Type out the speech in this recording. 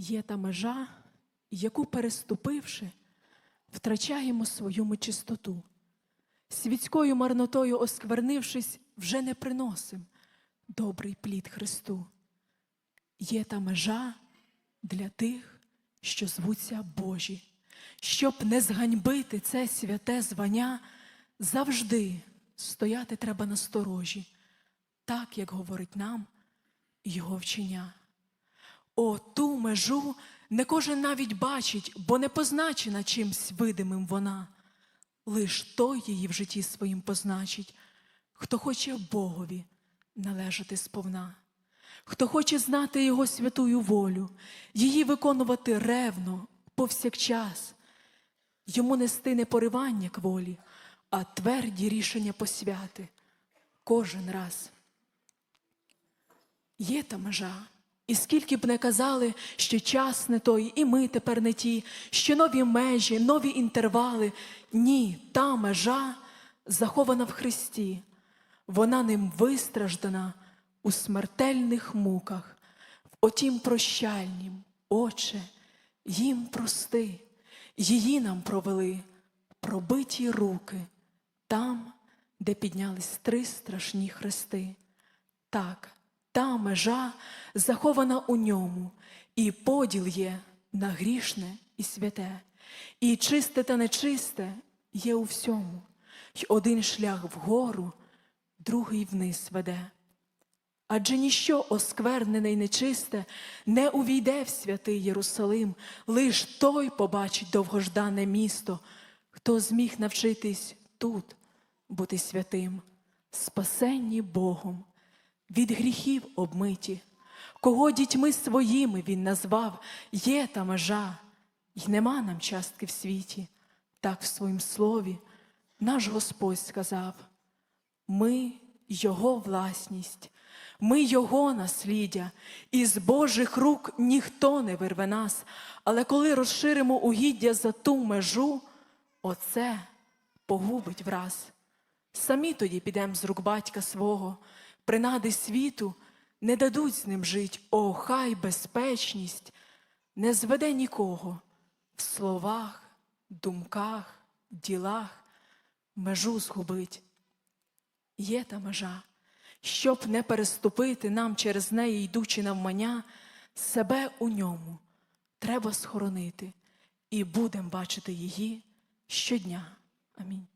Є та межа, яку, переступивши, втрачаємо свою чистоту. Світською марнотою осквернившись, вже не приносим добрий плід Христу. Є та межа для тих, що звуться Божі, щоб не зганьбити це святе звання, завжди стояти треба на сторожі, так як говорить нам його вчення. О, ту межу не кожен навіть бачить, бо не позначена чимсь видимим вона. Лиш той її в житті своїм позначить, хто хоче Богові належати сповна, хто хоче знати Його святую волю, її виконувати ревно, повсякчас, йому нести не поривання кволі, а тверді рішення посвяти кожен раз. Є та межа. І скільки б не казали, що час не той, і ми тепер не ті, що нові межі, нові інтервали. Ні, та межа захована в Христі. Вона ним вистраждана у смертельних муках, в отім прощальнім, Отче, їм прости, її нам провели пробиті руки там, де піднялись три страшні хрести. Так, та межа захована у ньому, і поділ є на грішне і святе, і чисте та нечисте є у всьому, й один шлях вгору, другий вниз веде. Адже ніщо осквернене й нечисте не увійде в святий Єрусалим, лиш той побачить довгождане місто, хто зміг навчитись тут бути святим, спасенні Богом, від гріхів обмиті, кого дітьми своїми він назвав, є та межа, й нема нам частки в світі, так в своїм слові наш Господь сказав. Ми Його власність, ми Його насліддя, і з Божих рук ніхто не вирве нас. Але коли розширимо угіддя за ту межу, оце погубить враз. Самі тоді підемо з рук батька свого, принади світу не дадуть з ним жить, о, хай безпечність не зведе нікого в словах, думках, ділах межу згубить. Є та межа, щоб не переступити нам через неї, йдучи навмання, себе у ньому треба схоронити, і будем бачити її щодня. Амінь.